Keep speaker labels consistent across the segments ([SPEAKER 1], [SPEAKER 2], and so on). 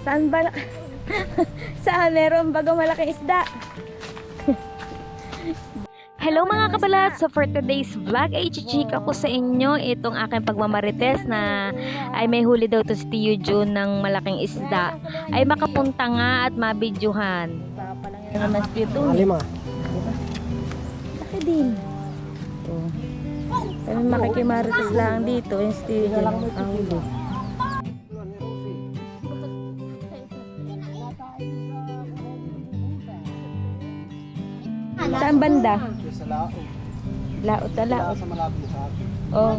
[SPEAKER 1] Saan ba? Saan meron bago malaking isda? Hello mga kabalat! So for today's vlog ay chichika ko sa inyo itong aking pagmamarites na ay may huli daw to si Tio June ng malaking isda ay makapunta nga at mabidyohan. Ano mas dito?
[SPEAKER 2] Lima.
[SPEAKER 1] Laki din. Ito. Kami makikimarites lang dito. Yung si Tio June ang huli. Saan banda?
[SPEAKER 2] Sa lao.
[SPEAKER 1] Laot na laot.
[SPEAKER 2] Sa malapit sa akin.
[SPEAKER 1] Oh.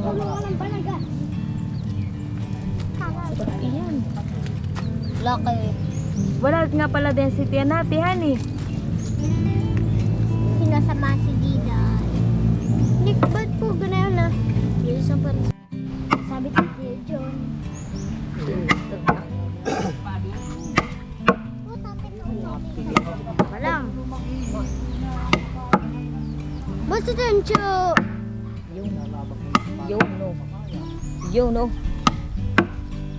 [SPEAKER 1] Sarap yan.
[SPEAKER 3] Laki.
[SPEAKER 1] Wala nga pala density yan natin, honey.
[SPEAKER 3] Sinasama si Dida. Nick, ba't po gano'n Basta tencho.
[SPEAKER 1] Yo, no. Yo, no.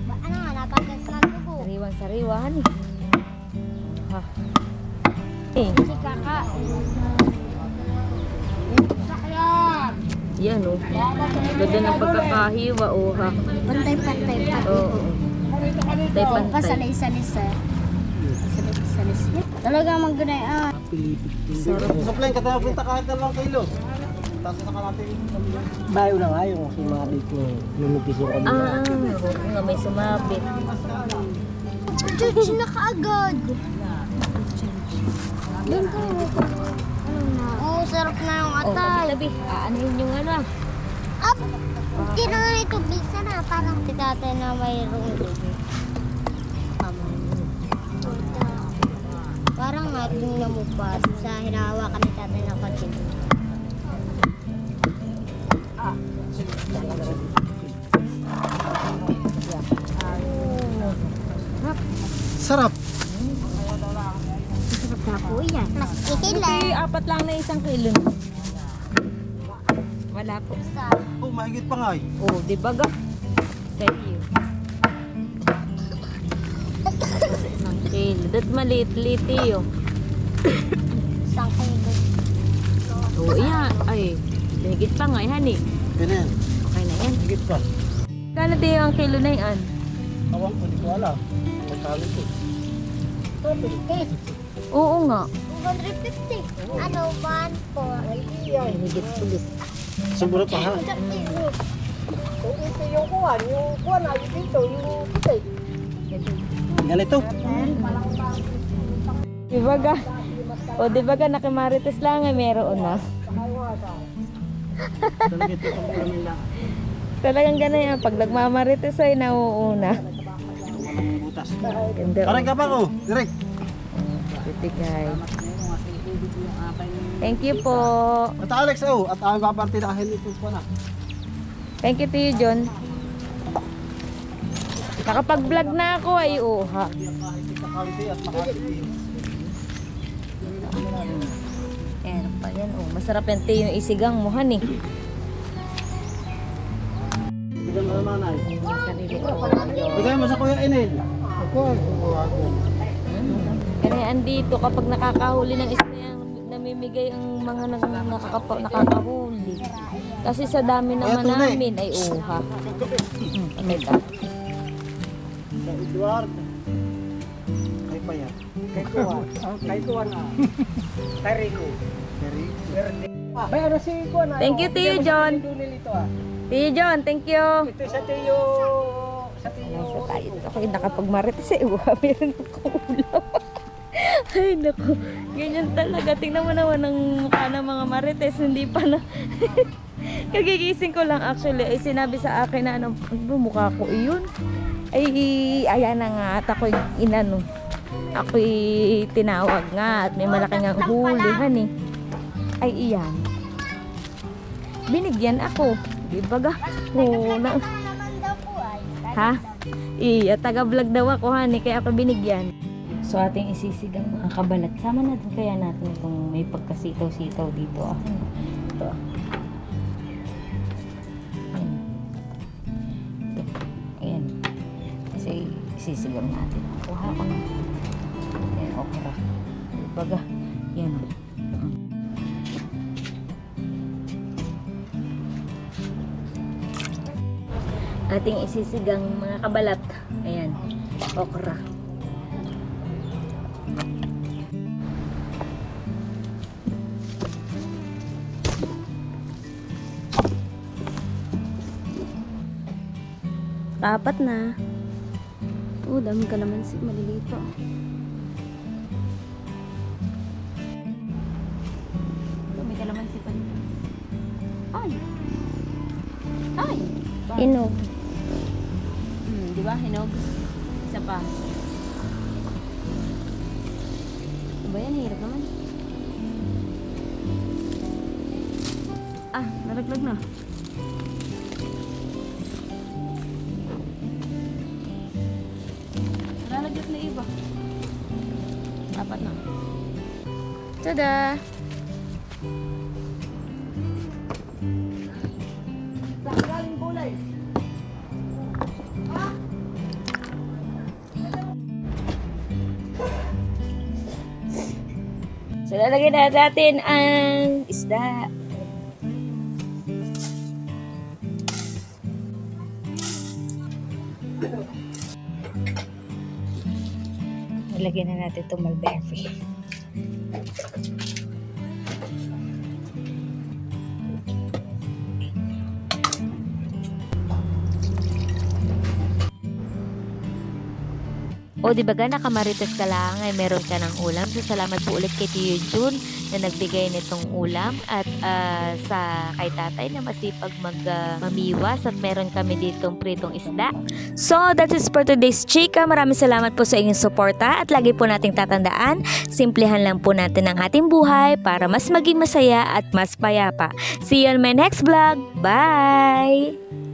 [SPEAKER 3] Ba, ano nga, napagas na dugo.
[SPEAKER 1] Sariwang sariwa, honey. Ha. Eh,
[SPEAKER 3] Si Kaka.
[SPEAKER 1] yan, oh. Ganda ng pagkakahiwa, oh, ha.
[SPEAKER 3] Pantay, pantay, pantay.
[SPEAKER 1] Oo. Oh, Tay pantay.
[SPEAKER 3] Pasalis-salis eh. Pasalis-salis. Talagang magganay ah.
[SPEAKER 2] Supply ka tayo punta kahit dalawang kilo. Tapos saka natin. Bayo na nga yung sumabit ko. Lumipis yung kami.
[SPEAKER 1] Ah, oo nga, may sumabit.
[SPEAKER 3] Chuchi na kaagad. Doon ko. Oo, sarap na yung
[SPEAKER 1] Oh,
[SPEAKER 3] atay.
[SPEAKER 1] tabi-tabi. Aanahin yung ano.
[SPEAKER 3] Up! Kailangan ito bisa na. Parang si tatay na mayroong baby. Parang nga yung namupas sa hinahawakan ni tatay ng kotse.
[SPEAKER 2] Sarap.
[SPEAKER 3] Sarap na po yan. Mas.
[SPEAKER 1] Eh, apat lang na isang kilo. Wala po.
[SPEAKER 2] Oh, mahigit pa nga eh.
[SPEAKER 1] Oh, di ba ga? Sa iyo. Isang kilo. Dat maliit-liit iyo.
[SPEAKER 3] Isang kilo.
[SPEAKER 1] Oh, iya. Ay, higit pa nga yan eh.
[SPEAKER 2] Ganyan.
[SPEAKER 1] Okay na yan.
[SPEAKER 2] Mahigit pa.
[SPEAKER 1] Kano din ang kilo na yan?
[SPEAKER 2] Tawang ko, di ko alam. Magkalo ko.
[SPEAKER 3] 250.
[SPEAKER 1] Oo nga.
[SPEAKER 3] 250. Ano, 1 for
[SPEAKER 1] Ay, higit-higit.
[SPEAKER 2] Siguro pa ha.
[SPEAKER 4] Kung ito yung kuwan, yung kuwan ay dito, yung puti.
[SPEAKER 2] Ganito.
[SPEAKER 1] Di ba ga? O, di ba ga nakimarites lang ay meron na. Talagang ganun yan. Pag nagmamarites ay nauuna. Ganda.
[SPEAKER 2] Parang ka pa ko. Direk.
[SPEAKER 1] Titigay. Thank you po.
[SPEAKER 2] At Alex, oh. At ang kahit ito pa na.
[SPEAKER 1] Thank you to you, John. Nakapag-vlog na ako ay uha.
[SPEAKER 2] At makakiti.
[SPEAKER 1] Masarap yan tayo yung isigang mo, honey.
[SPEAKER 2] Bigyan mo naman ay.
[SPEAKER 1] Sarili ko.
[SPEAKER 2] Bigay mo sa kuya Enel. Ako, ako, ako.
[SPEAKER 1] Kaya andito kapag nakakahuli ng isda yan, namimigay ang mga nag, nakakapa, nakakahuli. Kasi sa dami naman namin ay uha. Hmm, teka.
[SPEAKER 2] Sa Edward. Kay Payat.
[SPEAKER 4] Kay kuwan. Kay kuwan Rico.
[SPEAKER 2] Very.
[SPEAKER 4] May ano si kuwan na.
[SPEAKER 1] Thank you, Tio John.
[SPEAKER 4] Tunil ito ah.
[SPEAKER 1] Tiyo John, thank you.
[SPEAKER 4] Ito sa tiyo, sa tiyo.
[SPEAKER 1] Sa tayo. Ako yung nakapagmarites eh. Uha, meron akong ulam. Ay, naku. Ganyan talaga. Tingnan mo naman ang mukha ng mga marites. Hindi pa na... Kagigising ko lang actually. Ay, sinabi sa akin na ano, ano mukha ko iyon? Ay, ayan na nga. At ako'y inano. Ako'y tinawag nga. At may malaki nga hulihan eh. Ay, iyan. Binigyan ako. Di ba ga? Oo, na. Ha? Iya, taga-vlog daw ako, honey, kaya ako binigyan. So, ating isisigang mga kabalat. Sama natin kaya natin itong may pagkasitaw-sitaw dito. Ah. Ito. Ayan. Ito. Ayan. Kasi isisigang natin. Kuha ko na. Yan, okra. Baga, yan. Mm. Ating isisigang mga kabalat. Ayan, okra. Apat na. Oh, daming kalamansi. Maliliit pa. Oh, may kalamansi pa dito. Ay! Ay!
[SPEAKER 3] Inog.
[SPEAKER 1] Di ba? Hinog. Isa pa. Ano ba yan? Hirap naman. Ah, naraglag na. Naralaglag na iba. Apat na. Tada! So, lalagyan na natin ang isda. Lalagyan na natin itong mulberry. O di ba ga nakamarites ka lang ay meron ka ng ulam. So salamat po ulit kay Tiyo Jun na nagbigay nitong ulam at ah, sa kay tatay na masipag mag ah, mamiwas at meron kami ditong pritong isda. So that is for today's chika. Maraming salamat po sa inyong suporta at lagi po nating tatandaan, simplihan lang po natin ang ating buhay para mas maging masaya at mas payapa. See you on my next vlog. Bye!